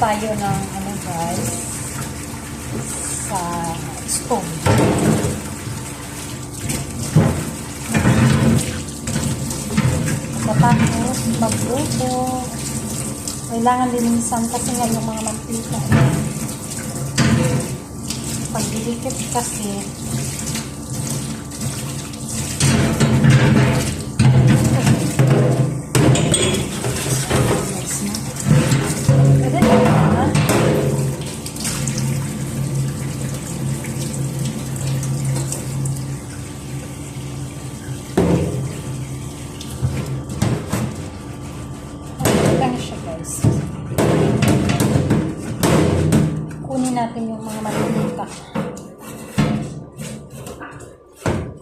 Tayo ng ano guys sa stove. Pagkatapos magluto, kailangan linisan kasi nga yung mga mantika. Pag dilikit kasi,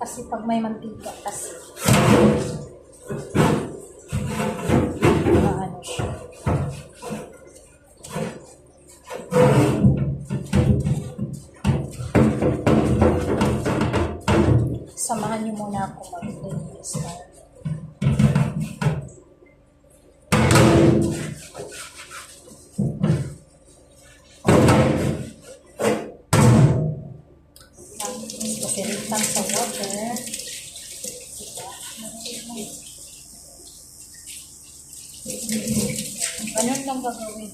Kasi pag may mantika kasi Pasiritan sa water. Ganun lang gagawin.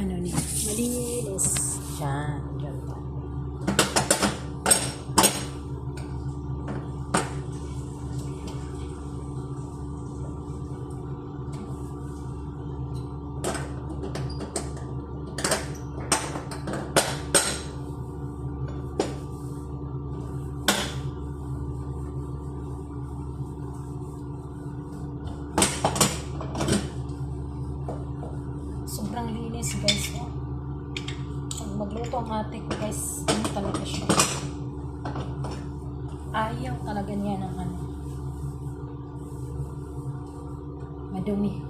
Ano ni malinis. Diyan, diyan tayo. Sobrang linis guys. Oh. Pag magluto ang ate ko guys, ano talaga siya. Ayaw talaga niya ng ano. Madumi.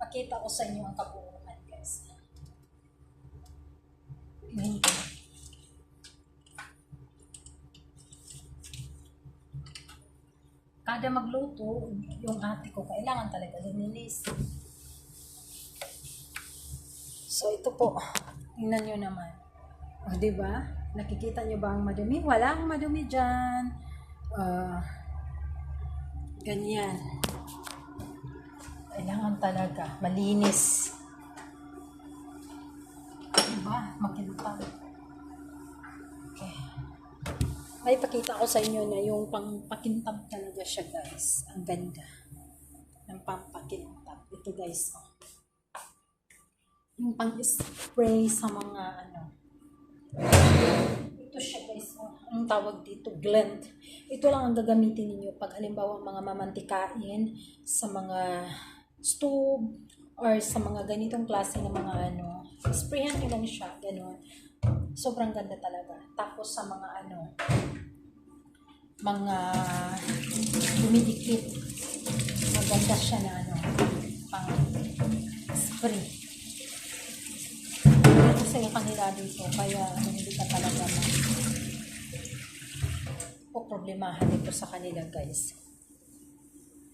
Pakita ko sa inyo ang kabuuan, guys. Ko. Kada magluto, yung ate ko, kailangan talaga lininis. So, ito po. Tingnan nyo naman. O, di ba? Nakikita nyo ba ang madumi? Wala akong madumi dyan. ah, ganyan. Talaga malinis. Diba? Makintab. Okay. May pakita ko sa inyo na yung pang pakintab talaga siya guys. Ang ganda. Ng pampakintab. Ito guys. Oh. Yung pang spray sa mga ano. Ito siya guys. Oh. Ang tawag dito, blend. Ito lang ang gagamitin ninyo pag halimbawa mga mamantikain sa mga stove or sa mga ganitong klase ng mga ano. Sprayan nyo lang siya. Ganun. Sobrang ganda talaga. Tapos sa mga ano, mga dumidikit. Maganda siya na ano, pang spray. Kasi yung kanila dito, kaya hindi ka talaga ma po problemahan ito sa kanila guys.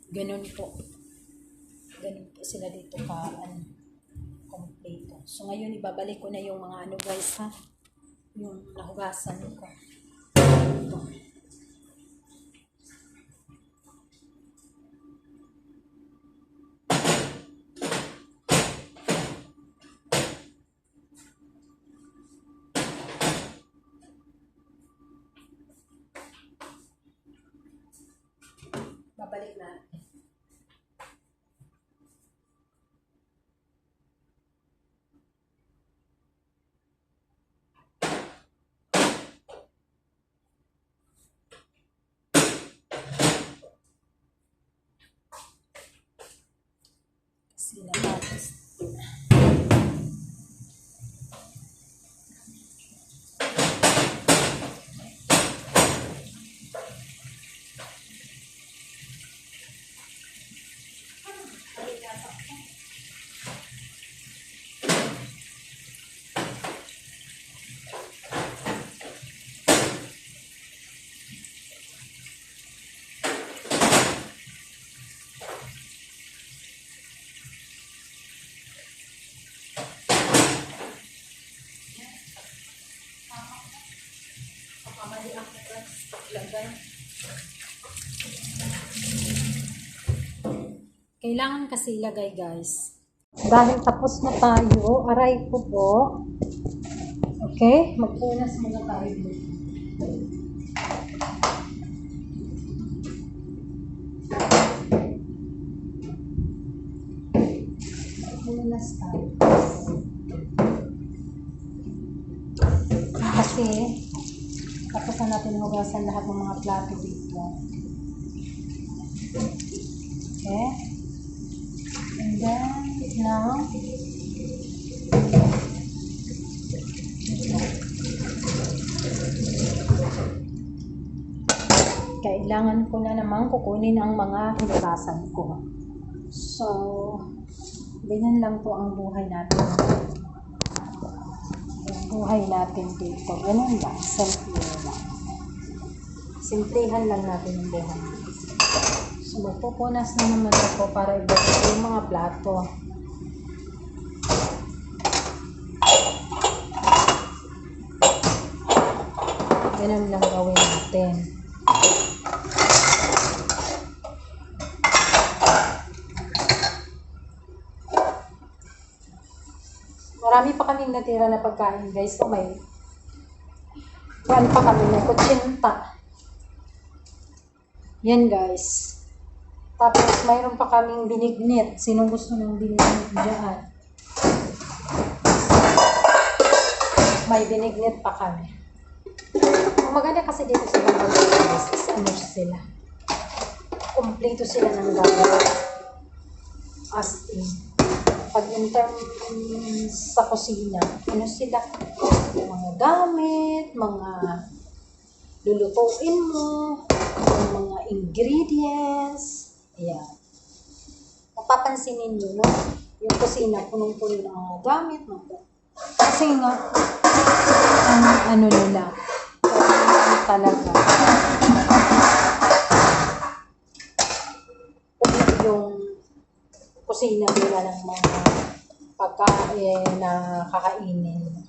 Ganun po. Ganun sila dito ka ano, kompleto. So ngayon ibabalik ko na yung mga ano guys ha. Yung nahugasan ko. Ito. Babalik na. Kasi natapos. Pakamali ako guys. Paglagay. Kailangan kasi ilagay guys. Dahil tapos na tayo, aray ko po. Okay, magpunas muna tayo dito. Magpunas tayo. Kasi, tapos na natin hugasan lahat ng mga plato dito. Okay? Now, kailangan ko na naman kukunin ang mga hinugasan ko. So, ganyan lang po ang buhay natin. Ang buhay natin dito. Ganun lang. Simple lang. Simplihan lang natin ang buhay natin. So, magpupunas na naman ako para ibalik yung mga plato. Ganun lang gawin natin. Marami pa kaming natira na pagkain, guys. So, may Kuan pa kami, may kutsinta. Yan, guys. Tapos, mayroon pa kaming binignit. Sino gusto ng binignit dyan? May binignit pa kami. Maganda kasi dito sa Bangladesh, is ano sila. Kompleto sila ng gagawin. As in pag in terms sa kusina, ano sila, mga gamit, mga lulutuin mo, mga ingredients, ayan. Mapapansin ninyo, no? Yung kusina, punong-puno ng mga gamit, mga Kasi nga, ang ano nila, talaga, yung kusina nila ng mga pagkain na kakainin.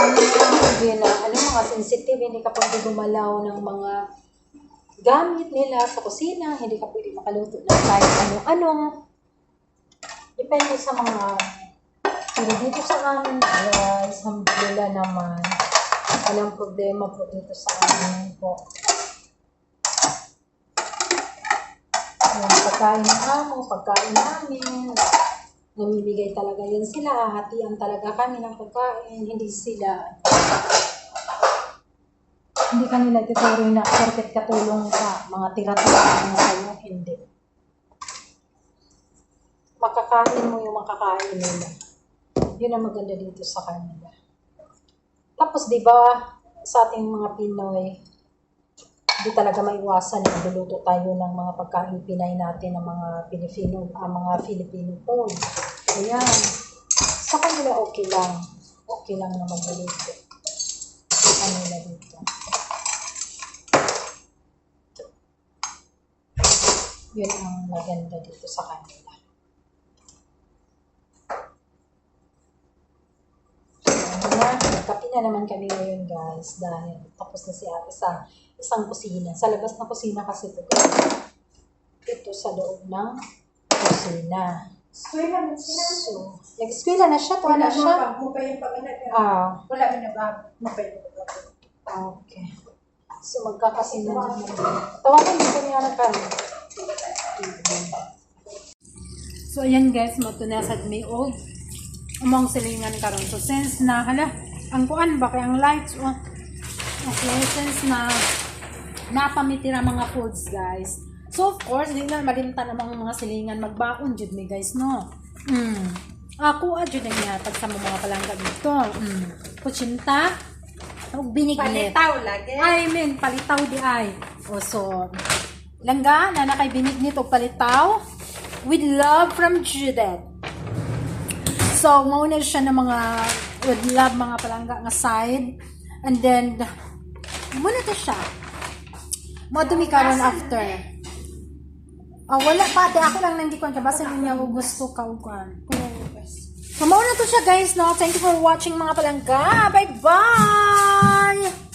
Hindi na, ano mga sensitive, hindi ka pwede gumalaw ng mga gamit nila sa kusina, hindi ka pwede makaluto ng kahit ano-ano. Depende sa mga pero dito sa amin, guys, alhamdulillah naman. Walang problema po dito sa amin po. Yung pagkain ng amo, pagkain namin, namimigay talaga yan sila, hahatian talaga kami ng pagkain, hindi sila, hindi kanila tuturing na porket katulong ka, mga tira-tira lang sa'yo, hindi. Makakain mo yung makakain nila. Yun ang maganda dito sa kanila. Tapos, di ba, sa ating mga Pinoy, hindi talaga maiwasan na luluto tayo ng mga pagkain Pinay natin ng mga Pilipino, ang mga Filipino food. Ayan. Sa kanila okay lang. Okay lang na magluluto. Ano na dito. Yun ang maganda dito sa kanila. Ano na, nagkape na naman kami ngayon guys dahil tapos na si ate sa isang kusina. Sa labas ng kusina kasi ito guys. Ito sa loob ng kusina. Eskwela man sila. So, nag-eskwela na siya, tuwa na siya. Mo pa yung panganak. Ah, Wala na ba? Mo pa yung okay. So, magkakasina na naman. Tawagan mo ko niya na kami. So, ayan guys, matunasad may old. Umang silingan karon So, since na, hala, ang kuan ba, kaya ang lights, oh. Okay, since na, napamitira mga foods, guys. So, of course, di na malimta namang mga silingan magbaon, jud mi guys, no? Mm. Ako, ah, jud ang yatag sa mga palangga dito. Mm. Kutsinta, ug binignet. Palitaw lagi. I mean, palitaw di ay. O so, langga na nakay binignit og palitaw with love from Judith. So, mauna siya ng mga with love mga palangga nga side. And then, muna to siya. Mo dumi karon after. Oh, wala pa. Di ako lang nang di ko. Basin niya kung gusto ka. Kung So, mauna to siya guys, no? Thank you for watching mga palangga. Bye-bye!